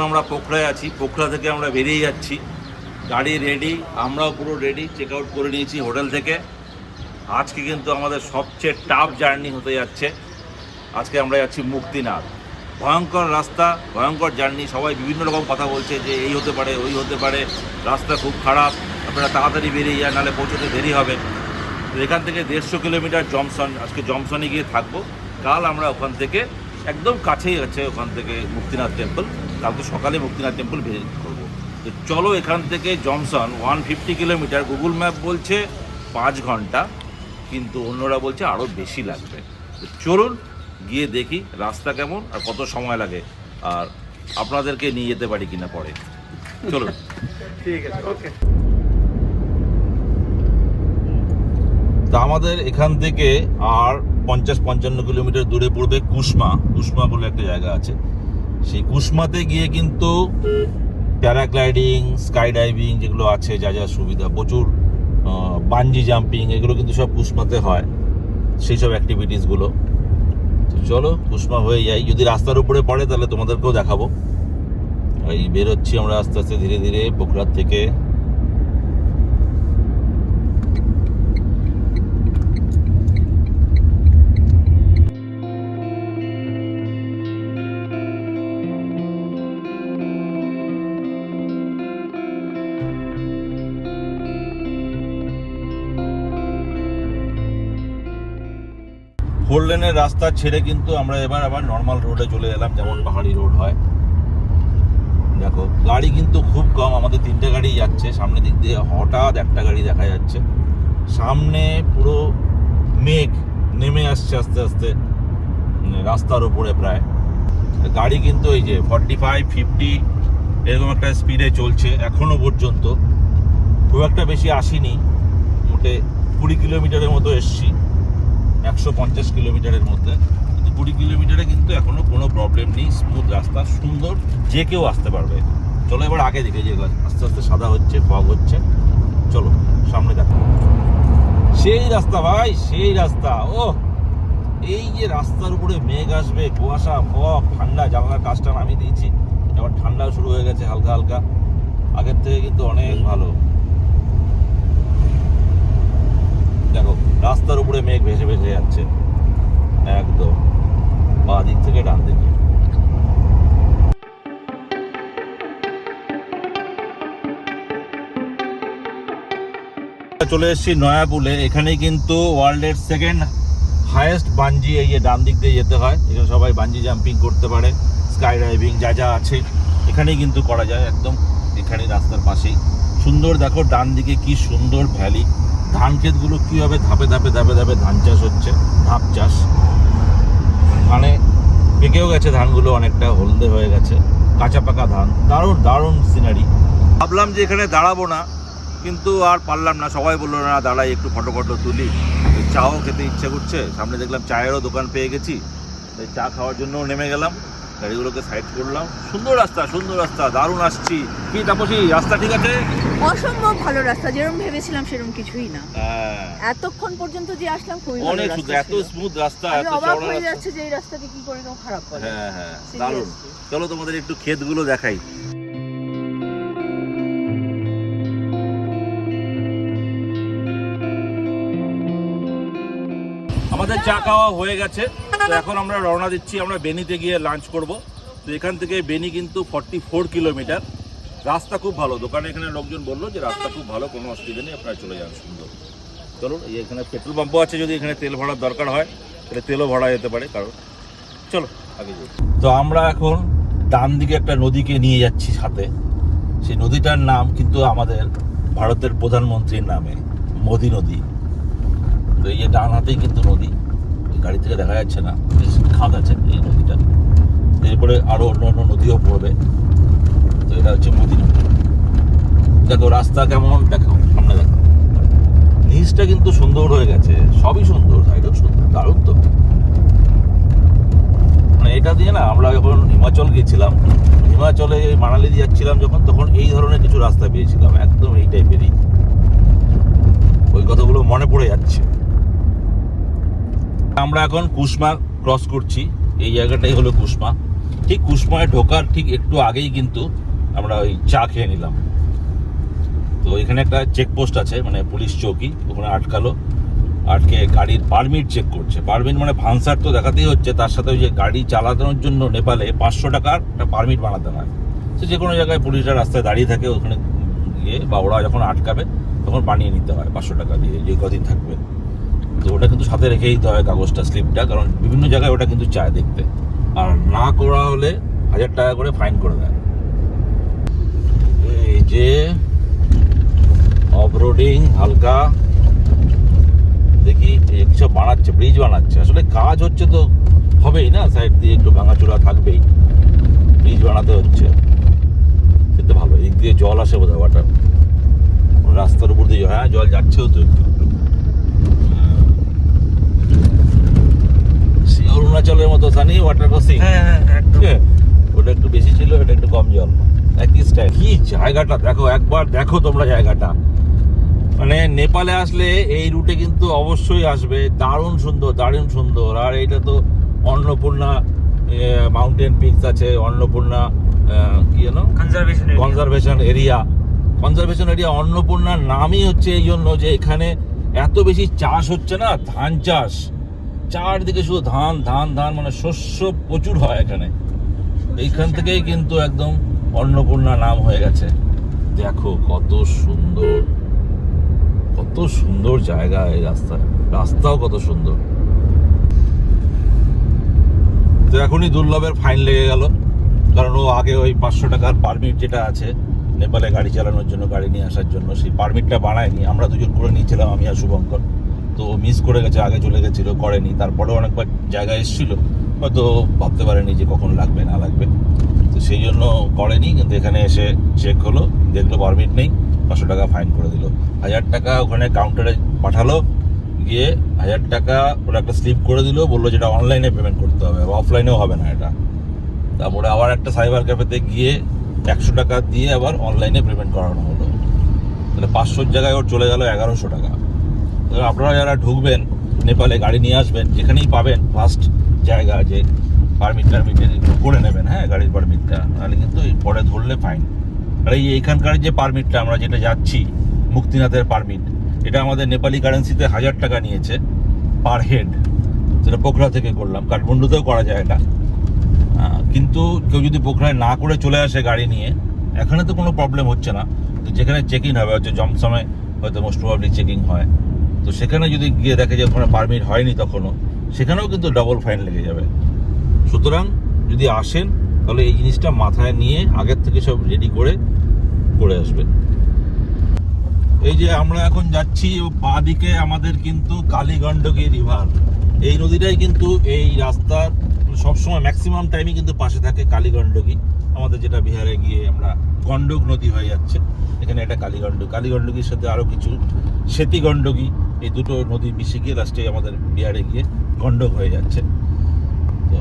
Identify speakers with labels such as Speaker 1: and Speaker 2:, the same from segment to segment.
Speaker 1: এখন আমরা পোখরায় আছি, পোখরা থেকে আমরা বেরিয়ে যাচ্ছি। গাড়ি রেডি আমরাও পুরো রেডি চেক আউট করে নিয়েছি হোটেল থেকে। আজকে কিন্তু আমাদের সবচেয়ে টাফ জার্নি হতে যাচ্ছে। আজকে আমরা যাচ্ছি মুক্তিনাথ। ভয়ঙ্কর রাস্তা, ভয়ঙ্কর জার্নি সবাই বিভিন্ন রকম কথা বলছে যে এই হতে পারে, ওই হতে পারে। রাস্তা খুব খারাপ, আপনারা তাড়াতাড়ি বেরিয়ে যান, নাহলে পৌঁছতে দেরি হবে। তো এখান থেকে দেড়শো কিলোমিটার জমসন, আজকে জমসনে গিয়ে থাকব। কাল আমরা ওখান থেকে, একদম কাছেই আছে ওখান থেকে মুক্তিনাথ টেম্পল কালকে সকালে মুক্তিনাথ টেম্পল ভিজিট করব। তো চলো এখান থেকে Jomsom one fifty kilometre. Google map বলছে পাঁচ ঘণ্টা কিন্তু অন্যরা বলছে আরও বেশি লাগবে। তো চলুন গিয়ে দেখি রাস্তা কেমন আর কত সময় লাগে। আর আপনাদেরকে নিয়ে যেতে পারি কিনা পরে। চলুন।
Speaker 2: ঠিক আছে ওকে।
Speaker 1: তা আমাদের এখান থেকে আর পঞ্চাশ পঞ্চান্ন কিলোমিটার দূরে পড়বে কুসমা কুসমা বলে একটা জায়গা আছে। সেই কুসমাতে গিয়ে কিন্তু প্যারাগ্লাইডিং স্কাই ডাইভিং যেগুলো আছে, যা যা সুবিধা, প্রচুর বাঞ্জি জাম্পিং, এগুলো কিন্তু সব কুসমাতে হয়, সেই সব অ্যাক্টিভিটিসগুলো তো চলো কুসমা হয়ে যাই। যদি রাস্তার উপরে পড়ে, তাহলে তোমাদেরকেও দেখাবো। এই বেরোচ্ছি আমরা আস্তে আস্তে ধীরে ধীরে পোখরার থেকে। লেনের রাস্তা ছেড়ে কিন্তু আমরা এবার আবার নর্মাল রোডে চলে এলাম, যেমন পাহাড়ি রোড হয়। দেখো, গাড়ি কিন্তু খুব কম, আমাদের তিনটে গাড়ি যাচ্ছে। সামনে দিক দিয়ে হঠাৎ একটা গাড়ি দেখা যাচ্ছে। সামনে পুরো মেঘ নেমে আসছে আস্তে আস্তে মানে রাস্তার উপরে প্রায়। গাড়ি কিন্তু এই যে ফর্টি ফাইভ ফিফটি এরকম একটা স্পিডে চলছে, এখনও পর্যন্ত। খুব একটা বেশি আসিনি, মোটে কুড়ি কিলোমিটারের মতো এসছি। একশো পঞ্চাশ কিলোমিটারের মধ্যে। কিন্তু কুড়ি কিলোমিটারে কিন্তু এখনও কোনো প্রবলেম নেই স্মুথ রাস্তা, সুন্দর, যে কেউ আসতে পারবে। চলো এবার আগে দিকে যে আস্তে আস্তে সাদা হচ্ছে ফগ হচ্ছে। চলো, সামনে দেখো। সেই রাস্তা ভাই, সেই রাস্তা। ও এই যে রাস্তার উপরে মেঘ আসবে, কুয়াশা ফগ ঠান্ডা জানলার কাজটা নামিয়ে দিয়েছি। এবার ঠান্ডা শুরু হয়ে গেছে, হালকা হালকা। আগের থেকে কিন্তু অনেক ভালো। দেখো রাস্তার উপরে মেঘ ভেসে ভেসে যাচ্ছে। একদম। বা দিক থেকে ডান দিকে। চলে এসেছি নয়াপুলে। এখানে কিন্তু ওয়ার্ল্ডের সেকেন্ড হায়েস্ট বাঞ্জি এই ডান দিক দিয়ে যেতে হয়। এখানে সবাই বাঞ্জি জাম্পিং করতে পারে স্কাই ডাইভিং যা যা আছে। এখানেই কিন্তু করা যায়। একদম এখানে রাস্তার পাশেই। সুন্দর দেখো, ডান দিকে কি সুন্দর ভ্যালি ধান ক্ষেতগুলো কীভাবে ধাপে ধাপে ধাপে ধাপে ধান চাষ হচ্ছে, ধাপ চাষ। মানে পেকেও গেছে ধানগুলো, অনেকটা হলদে হয়ে গেছে, কাঁচা পাকা ধান, দারুণ দারুণ সিনারি ভাবলাম যে এখানে দাঁড়াবো না, কিন্তু আর পারলাম না, সবাই বলল, না, দাঁড়াই, একটু ফটো ফটো তুলি। চাও খেতে ইচ্ছে করছে, সামনে দেখলাম চায়েরও দোকান পেয়ে গেছি, তাই চা খাওয়ার জন্যও নেমে গেলাম। গাড়িগুলোকে সাইড করলাম সুন্দর রাস্তা সুন্দর রাস্তা দারুণ আসছি। কি তাপসি রাস্তা ঠিক আছে?
Speaker 3: অসম্ভব ভালো রাস্তা যেরকম ভেবেছিলাম সেরকম কিছুই না।
Speaker 1: হ্যাঁ।
Speaker 3: এতক্ষণ পর্যন্ত যে আসলাম খুবই ভালো
Speaker 1: অনেক সুন্দর এত স্মুথ রাস্তা এত চওড়া
Speaker 3: হয়ে
Speaker 1: রাস্তা।
Speaker 3: যাচ্ছে যে এই রাস্তাকে কি করে খারাপ করে।
Speaker 1: হ্যাঁ হ্যাঁ দারুণ। চলো তোমাদের একটু ক্ষেতগুলো দেখাই। আমাদের চা খাওয়া হয়ে গেছে। তো এখন আমরা রওনা দিচ্ছি, আমরা বেনিতে গিয়ে লাঞ্চ করব। তো এখান থেকে বেনি কিন্তু ফর্টি ফোর কিলোমিটার রাস্তা খুব ভালো, দোকানে এখানে লোকজন বলল যে রাস্তা খুব ভালো, কোনো অসুবিধা নেই, আপনারা চলে যান সুন্দর। চলুন, এই এখানে পেট্রোল পাম্পও আছে, যদি এখানে তেল ভরার দরকার হয়, তাহলে তেলও ভরা যেতে পারে, কারণ চলো, আগে তো আমরা এখন ডান দিকে একটা নদীকে নিয়ে যাচ্ছি সাথে। সেই নদীটার নাম কিন্তু আমাদের ভারতের প্রধানমন্ত্রীর নামে, মোদী নদী। তো এই যে ডান হাতেই কিন্তু নদী গাড়ি থেকে দেখা যাচ্ছে না, বেশ খাদ আছে এই নদীটা। এরপরে আরও অন্য অন্য নদীও পড়বে। তো এটা হচ্ছে মোদি নদী দেখো, রাস্তা কেমন? দেখো সামনে দেখো। নিচটা কিন্তু সুন্দর হয়ে গেছে, সবই সুন্দর সাইডও সুন্দর, দারুণ তো। মানে এটা দিয়ে না, আমরা যখন হিমাচল গিয়েছিলাম হিমাচলে মানালি দিয়ে যাচ্ছিলাম যখন, তখন এই ধরনের কিছু রাস্তা পেয়েছিলাম, একদম এই টাইপেরই ওই কথাগুলো মনে পড়ে যাচ্ছে। আমরা এখন কুসমা ক্রস করছি। এই জায়গাটাই হলো কুসমা ঠিক কুসমায় ঢোকার ঠিক একটু আগেই কিন্তু আমরা ওই চা খেয়ে নিলাম। তো এখানে একটা চেকপোস্ট আছে মানে পুলিশ চৌকি, ওখানে আটকালো। আটকে গাড়ির পারমিট চেক করছে। পারমিট মানে ভান্সার তো দেখাতেই হচ্ছে, তার সাথে ওই যে গাড়ি চালানোর জন্য নেপালে পাঁচশো টাকার একটা পারমিট বানাতে হয়। সে যে কোনো জায়গায় পুলিশরা রাস্তায় দাঁড়িয়ে থাকে, ওখানে গিয়ে বা ওরা যখন আটকাবে, তখন বানিয়ে নিতে হয় পাঁচশো টাকা দিয়ে, যে কদিন থাকবে। তো ওটা কিন্তু সাথে রেখে দিতে হয় কাগজটা স্লিপটা কারণ বিভিন্ন জায়গায় ওটা কিন্তু চায় দেখতে। আর না করা হলে হাজার টাকা করে ফাইন করে দেয়। এই যে অফরোডিং হালকা, দেখি সব বানাচ্ছে ব্রিজ বানাচ্ছে। আসলে কাজ হচ্ছে তো হবেই না সাইড দিয়ে একটু ভাঙাচোরা থাকবেই। ব্রিজ বানাতে হচ্ছে। সেটা ভালো, এদিক দিয়ে জল আসে বোধ হয় ওয়াটার রাস্তার উপর দিয়ে হ্যাঁ জল যাচ্ছেও তো একটু একটু হ্যাঁ। সে অরুণাচলের মতো সানি ওয়াটার ক্রসিং
Speaker 2: হ্যাঁ হ্যাঁ একদম।
Speaker 1: ওটা একটু বেশি ছিল এটা একটু কম জল। একই স্টাইল কি জায়গাটা? দেখো একবার দেখো তোমরা জায়গাটা। মানে নেপালে আসলে এই রুটে কিন্তু অবশ্যই আসবে। দারুণ সুন্দর দারুণ সুন্দর। আর এটা তো অন্নপূর্ণা মাউন্টেন পিকস আছে অন্নপূর্ণা কি যেন?
Speaker 2: Conservation
Speaker 1: conservation area conservation area অন্নপূর্ণার নামই হচ্ছে এই জন্য যে এখানে এত বেশি চাষ হচ্ছে না ধান চাষ। চারদিকে শুধু ধান ধান ধান মানে শস্য প্রচুর হয় এখানে। এইখান থেকেই কিন্তু একদম অন্নপূর্ণা নাম হয়ে গেছে। দেখো কত সুন্দর কত সুন্দর জায়গা এই রাস্তা, রাস্তাও কত সুন্দর। তো এখনই দুর্লভের ফাইন লেগে গেল, কারণ ও আগে ওই পাঁচশো টাকার পারমিট যেটা আছে, নেপালে গাড়ি চালানোর জন্য, গাড়ি নিয়ে আসার জন্য, সেই পারমিটটা বানায়নি। আমরা দুজন করে নিয়েছিলাম, আমি আর শুভঙ্কর। তো মিস করে গেছে আগে চলে গেছিল, করেনি, তারপরেও অনেকবার জায়গায় এসেছিল, হয়তো ভাবতে পারেনি যে কখন লাগবে, না লাগবে। তো সেই জন্য করেনি, কিন্তু এখানে এসে চেক হলো, দেখল পারমিট নেই, পাঁচশো টাকা ফাইন করে দিল। হাজার টাকা ওখানে কাউন্টারে পাঠালো, গিয়ে হাজার টাকা ওরা একটা স্লিপ করে দিল, বলল যেটা অনলাইনে পেমেন্ট করতে হবে অফলাইনেও হবে না এটা। তারপরে আবার একটা সাইবার ক্যাফেতে গিয়ে একশো টাকা দিয়ে আবার অনলাইনে পেমেন্ট করানো হলো। তাহলে পাঁচশোর জায়গায় ওর চলে গেল এগারোশো টাকা। আপনারা যারা ঢুকবেন, নেপালে গাড়ি নিয়ে আসবেন, যেখানেই পাবেন ফার্স্ট জায়গা যে পারমিট টারমিট করে নেবেন হ্যাঁ গাড়ির পারমিটটা তাহলে কিন্তু পরে ধরলে ফাইন আর এই এইখানকার যে পারমিটটা আমরা যেটা যাচ্ছি, মুক্তিনাথের পারমিট এটা আমাদের নেপালি কারেন্সিতে হাজার টাকা নিয়েছে পার হেড যেটা পোখরা থেকে করলাম, কাঠমান্ডুতেও করা যায় এটা। কিন্তু কেউ যদি পোখরায় না করে চলে আসে গাড়ি নিয়ে, এখানে তো কোনো প্রবলেম হচ্ছে না। তো যেখানে চেকিং হবে, হচ্ছে জমসমে হয়তো মোস্ট প্রবাবলি চেকিং হয়। তো সেখানে যদি গিয়ে দেখে যে ওখানে পারমিট হয়নি তখনও, সেখানেও কিন্তু ডবল ফাইন লেগে যাবে। সুতরাং যদি আসেন, তাহলে এই জিনিসটা মাথায় নিয়ে আগের থেকে সব রেডি করে করে আসবেন। এই যে আমরা এখন যাচ্ছি বাঁ দিকে আমাদের কিন্তু কালীগণ্ডকী রিভার এই নদীটাই কিন্তু এই রাস্তার সবসময় ম্যাক্সিমাম টাইমই কিন্তু পাশে থাকে কালীগণ্ডকী আমাদের যেটা বিহারে গিয়ে আমরা গণ্ডক নদী হয়ে যাচ্ছে। এখানে একটা কালীগণ্ডক কালীগণ্ডকীর সাথে আরও কিছু সেতী গণ্ডকী এই দুটো নদী মিশে গিয়ে লাস্টে আমাদের বিহারে গিয়ে গণ্ডক হয়ে যাচ্ছে। তো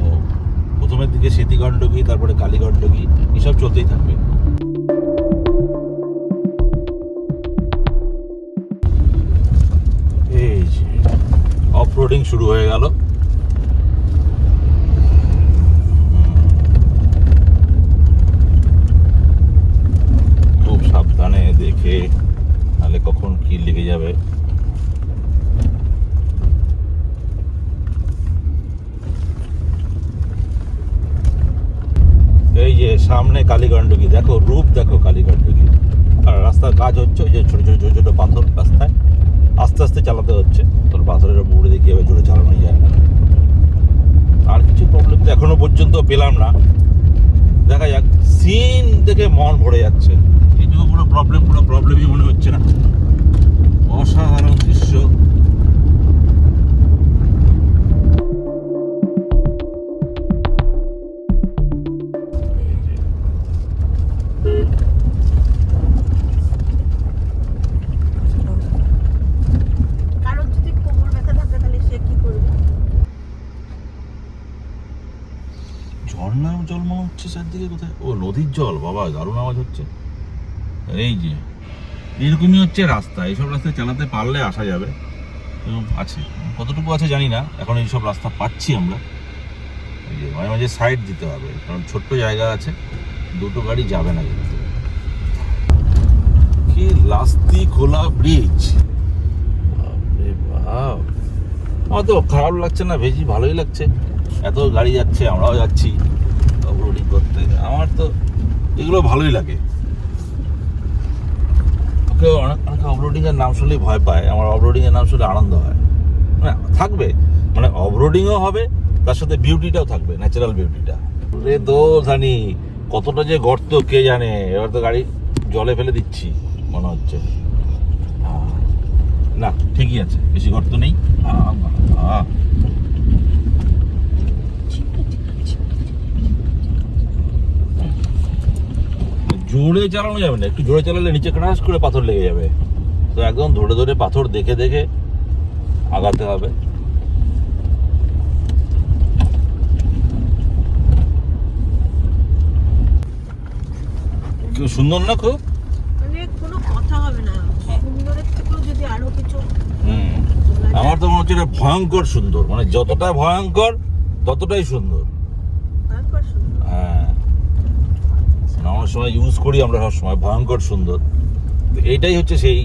Speaker 1: প্রথমের দিকে সেতী গণ্ডকী তারপরে কালীগণ্ডকী এসব চলতেই থাকবে। এই অফরোডিং শুরু হয়ে গেল খুব সাবধানে দেখে তাহলে কখন কি লেগে যাবে? এই যে সামনে কালীগণ্ডকী দেখো রূপ, দেখো কালীগণ্ডকী আর রাস্তার কাজ হচ্ছে ওই যে ছোট ছোট ছোট ছোট পাথর রাস্তায়। আস্তে আস্তে চালাতে হচ্ছে। তোর পাথরের উপর দিয়ে জোরে চালানো যায়? না আর কিছু প্রবলেম তো এখনও পর্যন্ত পেলাম না। দেখা যাক সিন দেখে মন ভরে যাচ্ছে। এটুকু কোনো প্রবলেম কোনো প্রবলেমই মনে হচ্ছে না। অসাধারণ দৃশ্য। ঝর্ণার জল মনে হচ্ছে চারদিকে কোথায়? ও নদীর জল বাবা দারুণ আওয়াজ হচ্ছে। এই যে এরকমই হচ্ছে রাস্তা, এইসব রাস্তায় চালাতে পারলে আসা যাবে। এবং আছে, কতটুকু আছে জানি না, এখন এইসব রাস্তা পাচ্ছি আমরা। যে মাঝে মাঝে সাইড দিতে হবে, কারণ ছোট্ট জায়গা আছে, দুটো গাড়ি যাবে না কিন্তু। কি লাস্তি খোলা ব্রিজ আমার তো খারাপ লাগছে না ভেজি ভালোই লাগছে। এত গাড়ি যাচ্ছে, আমরাও যাচ্ছি। করতে। আমার তো এগুলো ভালোই লাগে। অনেক, অনেকে অফরোডিং এর নাম শুনলেই ভয় পায়। আমার অফরোডিং এর নাম শুনলে আনন্দ হয়। মানে থাকবে। মানে অফরোডিংও হবে, তার সাথে বিউটিটাও থাকবে ন্যাচারাল বিউটিটা রে জানি কতটা যে গর্ত, কে জানে? এবার তো গাড়ি জলে ফেলে দিচ্ছি, মনে হচ্ছে। না, ঠিকই আছে, বেশি গর্ত নেই। জোরে চালানো যাবে না। একটু জোরে চালালে নিচে ক্রাশ করে পাথর লেগে যাবে। তো একদম ধরে ধরে পাথর দেখে দেখে আগাতে হবে। সুন্দর না খুব?
Speaker 2: মানে
Speaker 1: আমার তো মনে হচ্ছে ভয়ঙ্কর সুন্দর। মানে যতটা ভয়ঙ্কর ততটাই সুন্দর
Speaker 2: ভয়ঙ্কর সুন্দর
Speaker 1: হ্যাঁ আমার সময় ইউজ করি আমরা সব সময় ভয়ঙ্কর সুন্দর। তো এইটাই হচ্ছে সেই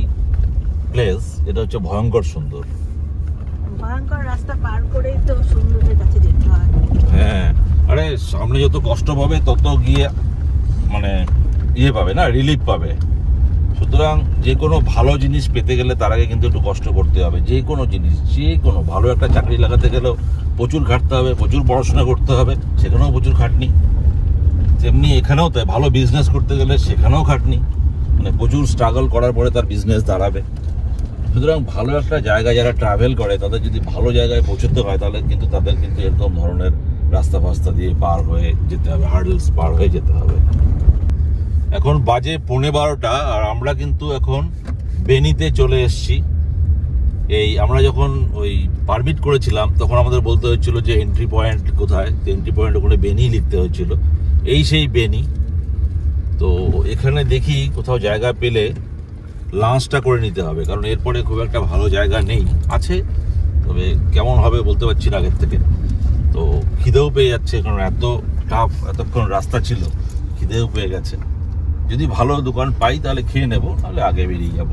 Speaker 1: প্লেস এটা হচ্ছে ভয়ঙ্কর সুন্দর।
Speaker 2: ভয়ঙ্কর রাস্তা পার করেই তো সুন্দরের কাছে যেতে হয়।
Speaker 1: হ্যাঁ আরে সামনে যত কষ্ট পাবে তত গিয়ে মানে ইয়ে পাবে না রিলিফ পাবে। সুতরাং যে কোনো ভালো জিনিস পেতে গেলে তার আগে কিন্তু একটু কষ্ট করতে হবে। যে কোনো জিনিস যে কোনো ভালো একটা চাকরি লাগাতে গেলেও প্রচুর খাটতে হবে প্রচুর পড়াশোনা করতে হবে সেখানেও প্রচুর খাটনি। তেমনি এখানেও তাই, ভালো বিজনেস করতে গেলে সেখানেও খাটনি। মানে প্রচুর স্ট্রাগল করার পরে তার বিজনেস দাঁড়াবে। সুতরাং ভালো একটা জায়গায় যারা ট্রাভেল করে, তাদের যদি ভালো জায়গায় পৌঁছতে হয়, তাহলে কিন্তু তাদের কিন্তু এরকম ধরনের রাস্তা ফাস্তা দিয়ে পার হয়ে যেতে হবে হার্ডলস পার হয়ে যেতে হবে। এখন বাজে পৌনে বারোটা, আর আমরা কিন্তু এখন বেনিতে চলে এসেছি। এই আমরা যখন ওই পারমিট করেছিলাম, তখন আমাদের বলতে হচ্ছিল যে এন্ট্রি পয়েন্ট কোথায়? এন্ট্রি পয়েন্ট ওখানে বেনি লিখতে হচ্ছিল এই সেই বেনি তো এখানে দেখি কোথাও জায়গা পেলে লাঞ্চটা করে নিতে হবে, কারণ এরপরে খুব একটা ভালো জায়গা নেই, আছে, তবে কেমন হবে বলতে পারছি না আগের থেকে। তো খিদেও পেয়ে যাচ্ছে, কারণ এত টাফ এতক্ষণ রাস্তা ছিল, খিদেও পেয়ে গেছে। যদি ভালো দোকান পাই তাহলে খেয়ে নেব তাহলে আগে বেরিয়ে যাব।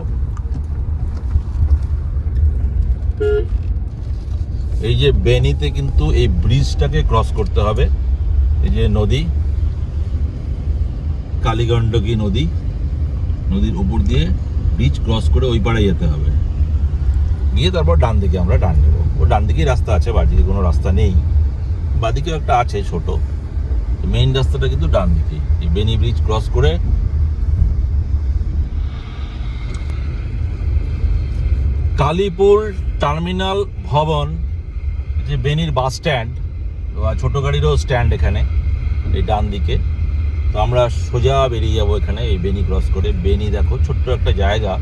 Speaker 1: এই যে বেনিতে কিন্তু এই ব্রিজটাকে ক্রস করতে হবে, এই যে নদী কালীগণ্ডকী নদী, নদীর উপর দিয়ে ব্রিজ ক্রস করে ওই পাড়ে যেতে হবে। গিয়ে তারপর ডান দিকে আমরা ডান নেব। ও ডান দিকেই রাস্তা আছে বাদিকে কোনো রাস্তা নেই। বাদিকেও একটা আছে ছোট। মেইন রাস্তাটা কিন্তু ডান দিকে। এই বেনি ব্রিজ ক্রস করে কালীপুর টার্মিনাল ভবন যে বেনির বাস স্ট্যান্ড ছোট গাড়িরও স্ট্যান্ড এখানে, এই ডান দিকে। তো আমরা সোজা বেরিয়ে যাব এখানে, এই বেনি ক্রস করে। বেনি দেখো, ছোট্ট একটা জায়গা।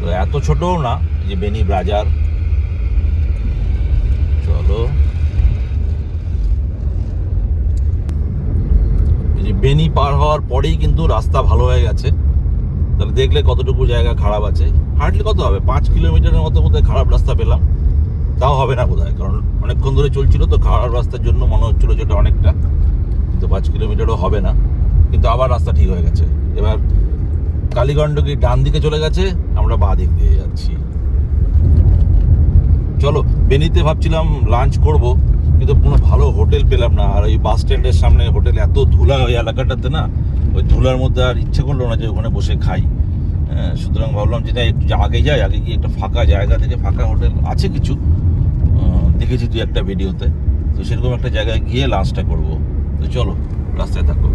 Speaker 1: তো এত ছোটও না যে বেনি বাজার। চলো। এই যে বেনি পার হওয়ার পরেই কিন্তু রাস্তা ভালো হয়ে গেছে। তাহলে দেখলে কতটুকু জায়গা খারাপ আছে। হার্ডলি কত হবে? পাঁচ কিলোমিটারের মতো বোধহয় খারাপ রাস্তা পেলাম। তাও হবে না বোধহয়, কারণ অনেকক্ষণ ধরে চলছিল, তো খারাপ রাস্তার জন্য মনে হচ্ছিল যেটা অনেকটা। কিন্তু পাঁচ কিলোমিটারও হবে না। কিন্তু আবার রাস্তা ঠিক হয়ে গেছে। এবার কালীগণ্ডকি ডান দিকে চলে গেছে? আমরা বাঁ দিক দিয়ে যাচ্ছি। চলো বেনিতে ভাবছিলাম লাঞ্চ করব কিন্তু কোনো ভালো হোটেল পেলাম না। আর ওই বাস স্ট্যান্ডের সামনে হোটেল এত ধুলা ওই এলাকাটাতে না ওই ধুলার মধ্যে আর ইচ্ছে করল না যে ওখানে বসে খাই। হ্যাঁ, সুতরাং ভাবলাম যে না একটু আগে যাই আগে গিয়ে একটা ফাঁকা জায়গা থেকে ফাঁকা হোটেল আছে কিছু দেখেছি তুই একটা ভিডিওতে। তো সেরকম একটা জায়গায় গিয়ে লাঞ্চটা করব। তো চলো রাস্তায় থাকো।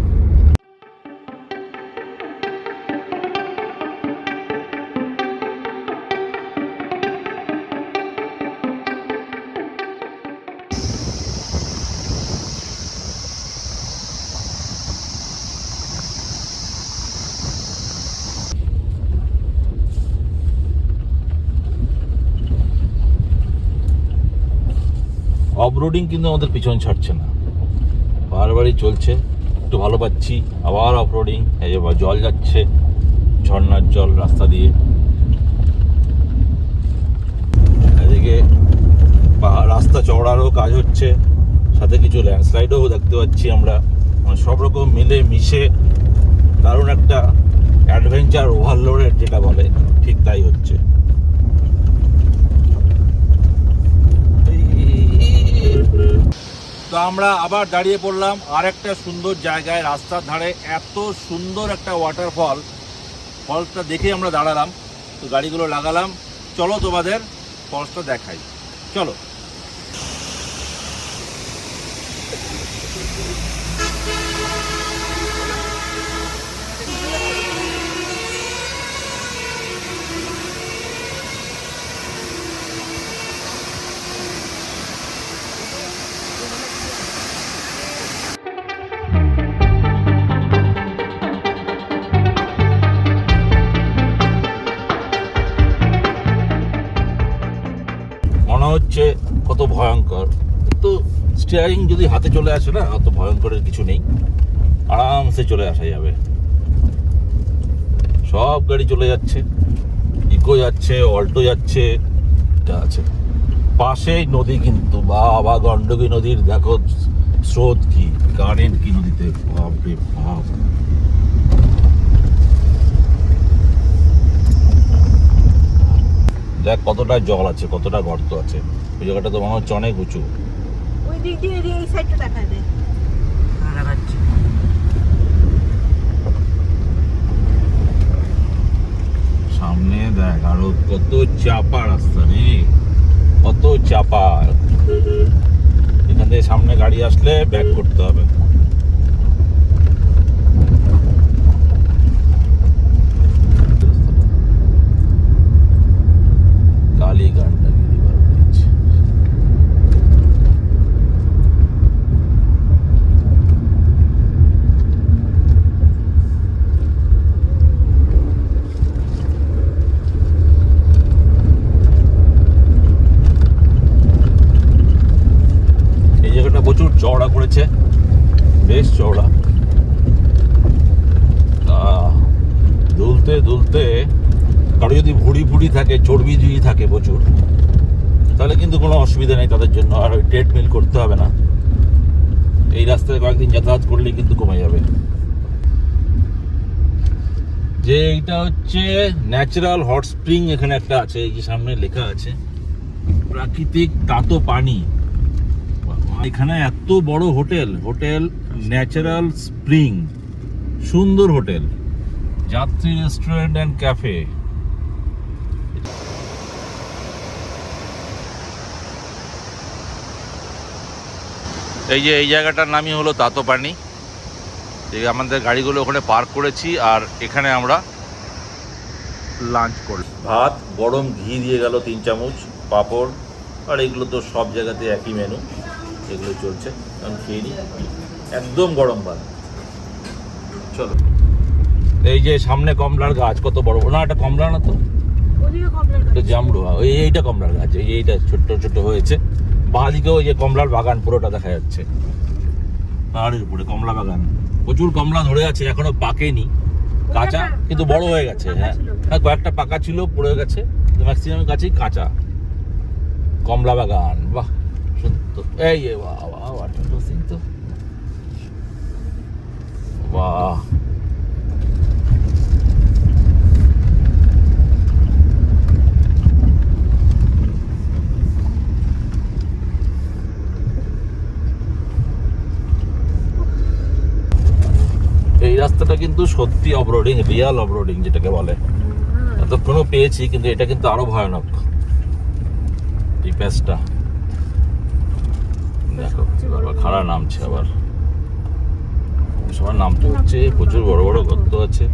Speaker 1: অফরোডিং কিন্তু আমাদের পিছন ছাড়ছে না। বারবারই চলছে। একটু ভালো পাচ্ছি। আবার অফরোডিং যে জল যাচ্ছে, ঝর্ণার জল রাস্তা দিয়ে। এদিকে রাস্তা চওড়ারও কাজ হচ্ছে। সাথে কিছু ল্যান্ডস্লাইডও দেখতে পাচ্ছি আমরা। মানে সব রকম মিলে মিশে দারুণ একটা অ্যাডভেঞ্চার ওভারলোডের যেটা বলে, ঠিক তাই হচ্ছে। তো আমরা আবার দাঁড়িয়ে পড়লাম আর একটা সুন্দর জায়গায় রাস্তার ধারে। এত সুন্দর একটা ওয়াটারফল ফলসটা দেখে আমরা দাঁড়ালাম, তো গাড়িগুলো লাগালাম। চলো তোমাদের ফলসটা দেখাই। চলো। ভয়ঙ্কর। কিন্তু স্টিয়ারিং যদি হাতে চলে আসে না অত ভয়ঙ্করের কিছু নেই। আরামসে চলে আসা যাবে। সব গাড়ি চলে যাচ্ছে। ইকো যাচ্ছে অল্টো যাচ্ছে এটা আছে। পাশেই নদী কিন্তু, বাবা গন্ডকী নদীর, দেখো স্রোত কি কারেন্ট কি নদীতে, বাপরে বাপ। দেখ কতটা জল আছে কতটা গর্ত আছে। ওই জায়গাটা তো মনে হচ্ছে অনেক উঁচু।
Speaker 2: ওই দিক দিয়ে এই সাইডটা দেখা দে
Speaker 1: সামনে দেখ আরও কত চাপা রাস্তা নেই কত চাপা। এখান থেকে সামনে গাড়ি আসলে ব্যাক করতে হবে কালীঘাটটা গিরিবার ব্রিজ এই জায়গাটা প্রচুর চওড়া করেছে। বেশ চওড়া। দুলতে দুলতে কারও যদি ভুড়ি ফুড়ি থাকে, চর্বি যদি থাকে প্রচুর, তাহলে কিন্তু কোনো অসুবিধা নেই তাদের জন্য। আর ওই ট্রেডমিল করতে হবে না। এই রাস্তায় কয়েকদিন যাতায়াত করলেই কিন্তু কমে যাবে। যে এইটা হচ্ছে ন্যাচারাল হট স্প্রিং, এখানে একটা আছে, এই যে সামনে লেখা আছে। প্রাকৃতিক তাতো পানি। এখানে এত বড় হোটেল হোটেল ন্যাচারাল স্প্রিং, সুন্দর hotel, Yatri restaurant and cafe. এই যে এই জায়গাটার নামই হলো তাতোপানি এই আমাদের গাড়িগুলো ওখানে পার্ক করেছি আর এখানে আমরা লাঞ্চ করলাম ভাত, গরম ঘি দিয়ে গেল তিন চামচ, পাঁপড়, আর এগুলো তো সব জায়গাতে একই মেনু এগুলো চলছে। আমি খেয়ে নিই একদম গরম ভাত। চলো। এই যে সামনে কমলার গাছ কত বড় না এটা কমলা না তো? জামরুয়া। ওই এইটা কমলার গাছ। এই এইটা ছোট্ট ছোট্ট হয়েছে। বাঁদিকে ওই যে কমলার বাগান পুরোটা দেখা যাচ্ছে। পাহাড়ের উপরে কমলা বাগান। প্রচুর কমলা ধরে আছে এখনও পাকেনি। কাঁচা কিন্তু বড় হয়ে গেছে হ্যাঁ। হ্যাঁ কয়েকটা পাকা ছিল পড়ে গেছে। ম্যাক্সিমাম গাছেই কাঁচা। কমলা বাগান বাহ। সুন্দর এই বাহ ওয়াটার ক্রসিং তো বাহ এই রাস্তাটা কিন্তু সত্যি অফরোডিং রিয়াল অফরোডিং যেটাকে বলে। এতক্ষণও পেয়েছি কিন্তু এটা কিন্তু আরও ভয়ানক। এই প্যাচটা দেখো আবার খাড়া নামছে আবার। সবার নামতে হচ্ছে প্রচুর বড় বড় গর্ত আছে।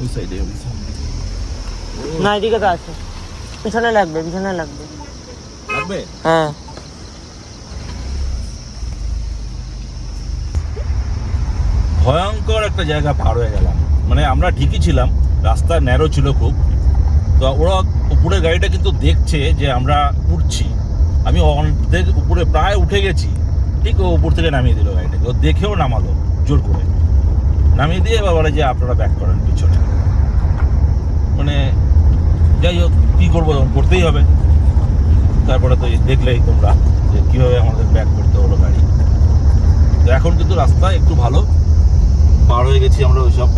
Speaker 1: ওই সাইডে
Speaker 4: না এদিকে তো আছে। পিছনে লাগবে পিছনে লাগবে।
Speaker 1: লাগবে?
Speaker 4: হ্যাঁ।
Speaker 1: ভয়ঙ্কর একটা জায়গা পার হয়ে গেলাম। মানে আমরা ঠিকই ছিলাম রাস্তা ন্যারো ছিল খুব। তো ওরা উপরে গাড়িটা কিন্তু দেখছে যে আমরা উঠছি। আমি অর্ধেক উপরে প্রায় উঠে গেছি। ঠিক ও উপর থেকে নামিয়ে দিল গাড়িটাকে। ও দেখেও নামালো, জোর করে। নামিয়ে দিয়ে এবার বলে যে, আপনারা ব্যাক করেন পিছনে। মানে যাই হোক, কী করব করতেই হবে। তারপরে তো দেখলেই তোমরা যে, কীভাবে আমাদের ব্যাক করতে হলো গাড়ি। তো এখন কিন্তু রাস্তা একটু ভালো। পার হয়ে গেছি আমরা ওই সব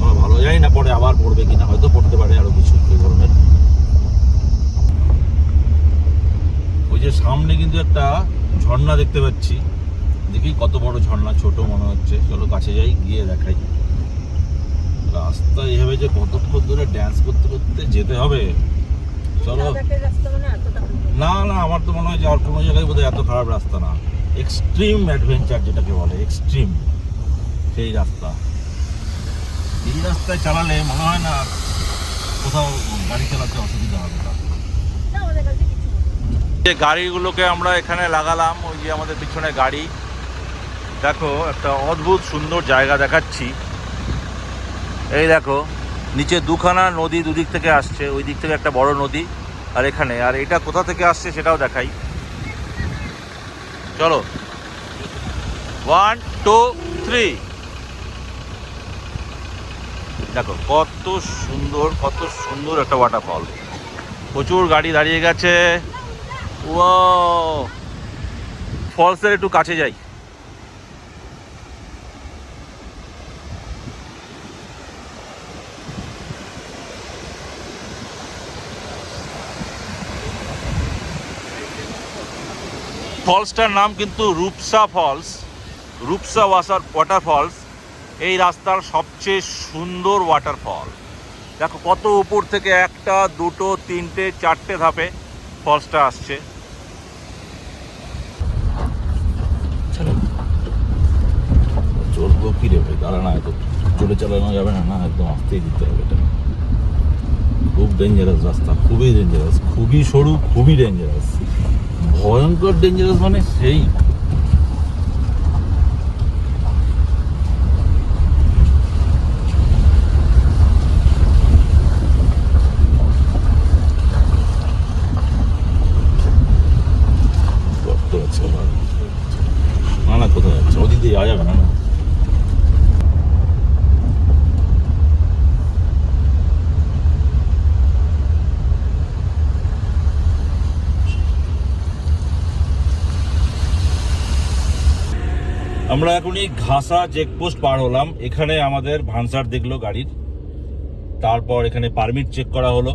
Speaker 1: ব্যাচ ভালো জানি না পরে আবার পড়বে কিনা হয়তো পড়তে পারে আরও কিছু এই ধরনের। ওই যে সামনে কিন্তু একটা ঝর্ণা দেখতে পাচ্ছি। দেখি কত বড় ঝর্ণা ছোট মনে হচ্ছে। চলো কাছে যাই গিয়ে দেখাই। রাস্তা এভাবে যে কতক্ষণ ধরে ড্যান্স করতে করতে যেতে হবে। চলো।
Speaker 2: মানে। না
Speaker 1: না আমার তো মনে হয় যে আর কোনো জায়গায় বোধহয় এত খারাপ রাস্তা না। এক্সট্রিম অ্যাডভেঞ্চার যেটাকে বলে এক্সট্রিম সেই রাস্তা। এই রাস্তায় চালালে মনে হয় না কোথাও গাড়ি চালাতে অসুবিধা হবে। যে গাড়িগুলোকে আমরা এখানে লাগালাম, ওই যে আমাদের পিছনে গাড়ি। দেখো, একটা অদ্ভুত সুন্দর জায়গা দেখাচ্ছি। এই দেখো, নিচে দুখানা নদী দুদিক থেকে আসছে, ওই দিক থেকে একটা বড় নদী, আর এখানে। আর এটা কোথা থেকে আসছে সেটাও দেখাই। চলো। ওয়ান টু থ্রি দেখো, কত সুন্দর কত সুন্দর একটা ওয়াটারফল প্রচুর গাড়ি দাঁড়িয়ে গেছে। ও ফলসের একটু কাছে যাই। ফলসটার নাম কিন্তু রূপসা ফলস রূপসা ওয়াসার ওয়াটারফলস এই রাস্তার সবচেয়ে সুন্দর ওয়াটারফল দেখো কত উপর থেকে একটা দুটো তিনটে চারটে ধাপে ফলসটা আসছে। চলবো কি রে ভাই? দাঁড়া না এত চলে চালানো যাবে না না একদম আসতেই দিতে হবে এটা। খুব ডেঞ্জারাস রাস্তা খুবই ডেঞ্জারাস খুবই সরু খুবই ডেঞ্জারাস ভয়ঙ্কর ডেঞ্জারাস মানে সেই গর্ত আছে আবার। না না কোথায় যাচ্ছে ওদিক দিয়ে যাওয়া যাবে না না আমরা এখনই ঘাসা চেকপোস্ট পার হলাম। এখানে আমাদের ভানসার দেখল গাড়ির। তারপর এখানে পারমিট চেক করা হলো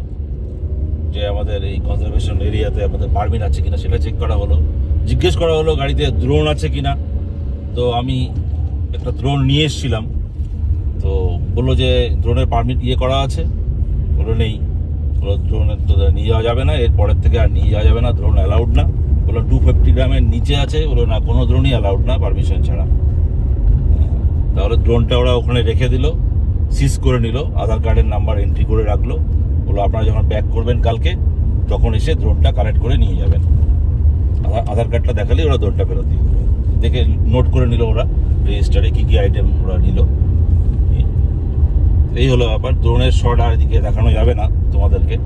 Speaker 1: যে আমাদের এই কনজারভেশন এরিয়াতে আমাদের পারমিট আছে কিনা সেটা চেক করা হলো। জিজ্ঞেস করা হলো গাড়িতে দ্রোণ আছে কিনা। তো আমি একটা দ্রোণ নিয়ে এসেছিলাম। তো বলল যে দ্রোণের পারমিট ইয়ে করা আছে। বলল নেই। দ্রোণের তো নিয়ে যাওয়া যাবে না। এর পরের থেকে আর নিয়ে যাওয়া যাবে না। দ্রোণ অ্যালাউড না। বলল টু ফিফটি গ্রামের নিচে আছে। ওগুলো না, কোনো দ্রোণই অ্যালাউড না পারমিশন ছাড়া। তাহলে ড্রোনটা ওরা ওখানে রেখে দিল সিজ করে নিল, আধার কার্ডের নাম্বার এন্ট্রি করে রাখল। বলল, আপনারা যখন ব্যাক করবেন কালকে, তখন এসে ড্রোনটা কালেক্ট করে নিয়ে যাবেন। আধার- আধার কার্ডটা দেখালেই ওরা ড্রোনটা ফেরত দিয়ে দেবে। দেখে নোট করে নিল ওরা রেজিস্টারে কী কী আইটেম ওরা নিল। এই হলো ব্যাপার। ড্রোনের শট আর এদিকে দেখানো যাবে না তোমাদেরকে।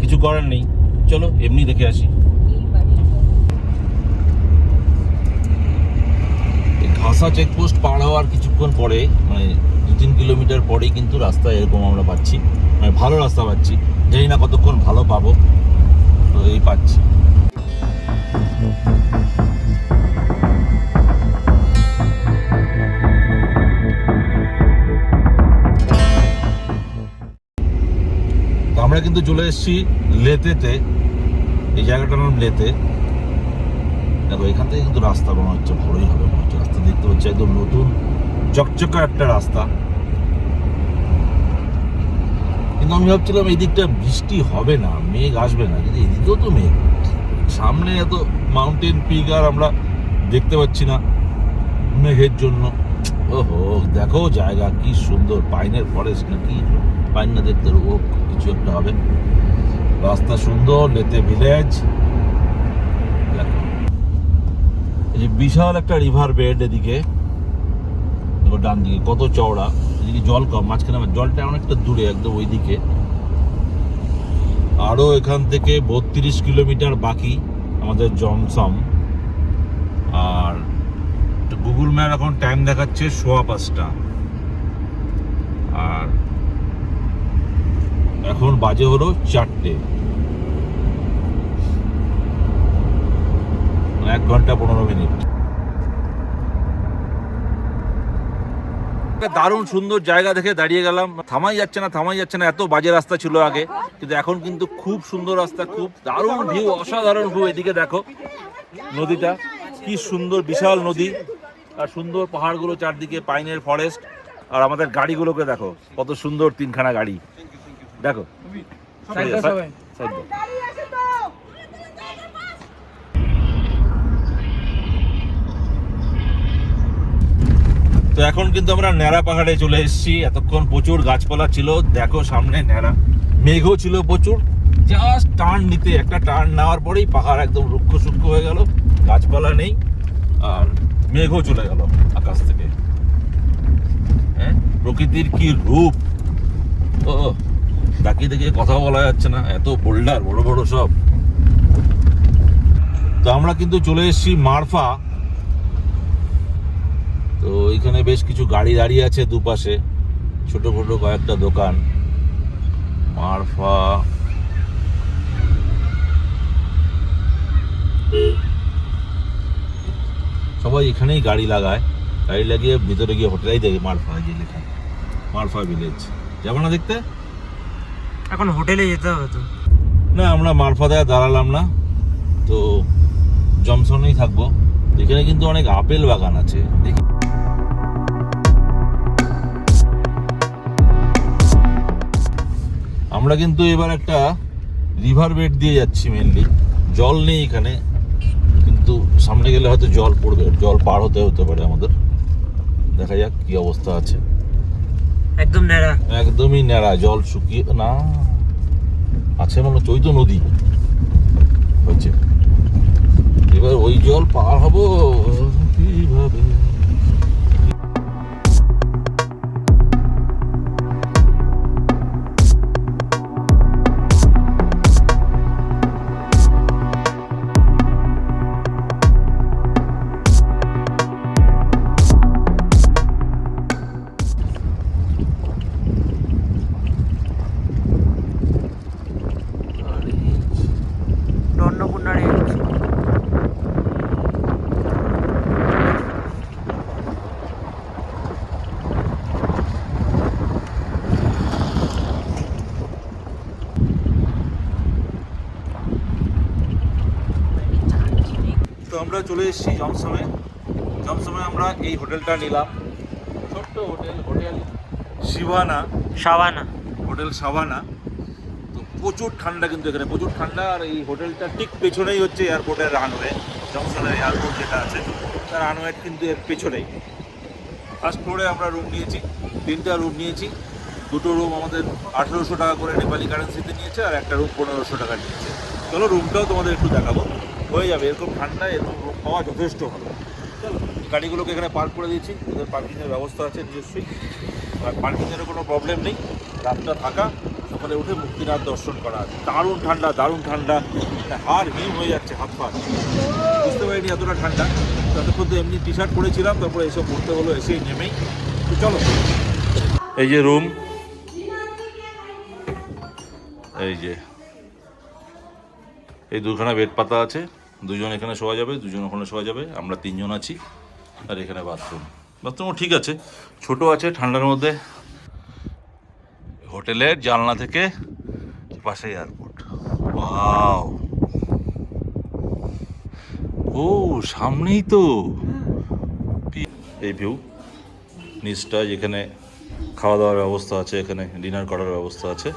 Speaker 1: কিছু করার নেই। চলো, এমনি দেখে আসি
Speaker 2: এই বাড়ির
Speaker 1: ঘাসা চেকপোস্ট পার হওয়ার কিছুক্ষণ পরে মানে দু তিন কিলোমিটার পরেই কিন্তু রাস্তা এরকম আমরা পাচ্ছি। মানে ভালো রাস্তা পাচ্ছি। জানি না কতক্ষণ ভালো পাবো। তো এই পাচ্ছি। আমরা কিন্তু চলে এসেছি লেতেতে। এই জায়গাটার নাম লেতে। দেখো, এখান থেকে কিন্তু রাস্তা মনে হচ্ছে ভালোই হবে, মনে হচ্ছে দেখতে পাচ্ছি একদম নতুন চকচকা একটা রাস্তা। কিন্তু আমি ভাবছিলাম এই দিকটা বৃষ্টি হবে না, মেঘ আসবে না, কিন্তু এদিকেও তো মেঘ। সামনে এত মাউন্টেন পিক আর আমরা দেখতে পাচ্ছি না মেঘের জন্য। ওহো, দেখো জায়গা কি সুন্দর, পাইনের ফরেস্ট না কি? পাইন না দেখতে, ও, কিছু একটা হবে। রাস্তা সুন্দর, লেতে ভিলেজ দেখো এই যে বিশাল একটা রিভার বেড এদিকে। ডান দিকে কত চওড়া। এদিকে জল কম, মাঝখানে আমার জলটা অনেকটা দূরে, একদম ওইদিকে। আরও এখান থেকে বত্রিশ কিলোমিটার বাকি আমাদের জমসম আর গুগল ম্যাপ এখন টাইম দেখাচ্ছে সোয়া পাঁচটা। আর এখন বাজে হলো চারটে। এক ঘণ্টা পনেরো মিনিট। একটা দারুণ সুন্দর জায়গা দেখে দাঁড়িয়ে গেলাম। থামাই যাচ্ছে না থামাই যাচ্ছে না এত বাজে রাস্তা ছিল আগে। কিন্তু এখন কিন্তু খুব সুন্দর রাস্তা খুব দারুণ ভিউ অসাধারণ ভিউ এদিকে দেখো নদীটা। কি সুন্দর বিশাল নদী। আর সুন্দর পাহাড়গুলো চারদিকে পাইনের ফরেস্ট আর আমাদের গাড়িগুলোকে দেখো কত সুন্দর তিনখানা গাড়ি। দেখো। তো এখন কিন্তু আমরা ন্যাড়া পাহাড়ে চলে এসেছি। এতক্ষণ প্রচুর গাছপালা ছিল। দেখো সামনে ন্যাড়া। মেঘও ছিল প্রচুর। জাস্ট টার্ন নিতে, একটা টার্ন নেওয়ার পরেই পাহাড় একদম রুক্ষ সূক্ষ্ম হয়ে গেল। গাছপালা নেই। আর মেঘও চলে গেল আকাশ থেকে। হ্যাঁ? প্রকৃতির কি রূপ? ও তাকিয়ে দেখে কথা বলা যাচ্ছে না। এত বোল্ডার বড় বড় সব। তো আমরা কিন্তু চলে এসেছি মারফা। তো এখানে বেশ কিছু গাড়ি দাঁড়িয়ে আছে দুপাশে। ছোট ছোট কয়েকটা দোকান। মারফা। সবাই এখানেই গাড়ি লাগায়। গাড়ি লাগিয়ে ভিতরে গিয়ে হোটেলেই দেখে মারফা যে লেখা। মারফা ভিলেজ যাব না দেখতে?
Speaker 4: এখন হোটেলে যেতে হবে তো।
Speaker 1: না আমরা মারফা মারফাদায় দাঁড়ালাম না। তো জমসনেই থাকব। এখানে কিন্তু অনেক আপেল বাগান আছে। দেখি। আমরা কিন্তু এবার একটা রিভার বেড দিয়ে যাচ্ছি মেনলি জল নেই এখানে কিন্তু সামনে গেলে হয়তো জল পড়বে জল পার হতে হতে পারে আমাদের। দেখা যাক কি অবস্থা আছে।
Speaker 4: একদম ন্যাড়া।
Speaker 1: একদমই ন্যাড়া জল শুকিয়ে না আছে মনে হচ্ছে ওই তো নদী হচ্ছে এবার ওই জল পার হব কীভাবে আমরা চলে এসেছি জমসমে। জমসমে আমরা এই হোটেলটা নিলাম। ছোট্ট hotel hotel Shivana.
Speaker 4: Shabana
Speaker 1: hotel Savanna তো প্রচুর ঠান্ডা কিন্তু এখানে প্রচুর ঠান্ডা আর এই হোটেলটা ঠিক পেছনেই হচ্ছে এয়ারপোর্টের রানওয়ে জংশনের এয়ারপোর্ট যেটা আছে। তার রানওয়ে কিন্তু এর পেছনেই। ফার্স্ট ফ্লোরে আমরা রুম নিয়েছি তিনটা রুম নিয়েছি। দুটো রুম আমাদের আঠেরোশো টাকা করে নেপালি কারেন্সিতে নিয়েছে আর একটা রুম পনেরোশো টাকা নিয়েছে। চলো রুমটাও তোমাদের একটু দেখাবো। হয়ে যাবে এরকম ঠান্ডা এরকম পাওয়া যথেষ্ট ভালো। চলো গাড়িগুলোকে এখানে পার্ক করে দিয়েছি। ওদের পার্কিংয়ের ব্যবস্থা আছে নিজস্বই। আর পার্কিংয়ের কোনো প্রবলেম নেই। রাতটা থাকা সকালে উঠে মুক্তিনাথ দর্শন করা দারুণ ঠান্ডা দারুণ ঠান্ডা। হাড় হিম হয়ে যাচ্ছে হাত পা। বুঝতে পারিনি এতটা ঠান্ডা। ততক্ষণ তো এমনি টি শার্ট পরেছিলাম তারপরে এসব পড়তে হলো এসেই নেমেই। তো চলো। এই যে রুম এই যে। এই দুখানা বেড পাতা আছে। দুজন এখানে শোয়া যাবে, দুজন ওখানে শোয়া যাবে, আমরা তিনজন আছি, আর এখানে বাথরুম বাথরুমও ঠিক আছে, ছোট আছে, ঠান্ডার মধ্যে। হোটেলের জানলা থেকে পাশে এয়ারপোর্ট ও, সামনেই তো। এই ভিউ নিচটা যেখানে খাওয়া দাওয়ার ব্যবস্থা আছে, এখানে ডিনার করার ব্যবস্থা আছে।